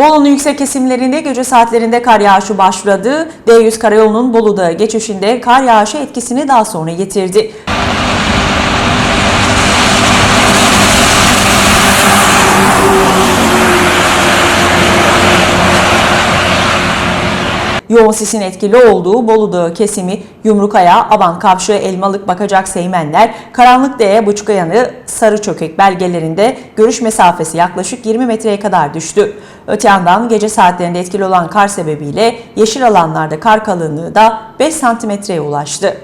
Bolu'nun yüksek kesimlerinde gece saatlerinde kar yağışı başladı. D100 karayolunun Bolu'da geçişinde kar yağışı etkisini daha sonra yitirdi. Yoğun sisin etkili olduğu Bolu Dağı kesimi Yumrukaya, Aban Kavşı, Elmalık, Bakacak, Seymenler, Karanlıkdere, Buçkayanı, Sarıçökek belgelerinde görüş mesafesi yaklaşık 20 metreye kadar düştü. Öte yandan gece saatlerinde etkili olan kar sebebiyle yeşil alanlarda kar kalınlığı da 5 santimetreye ulaştı.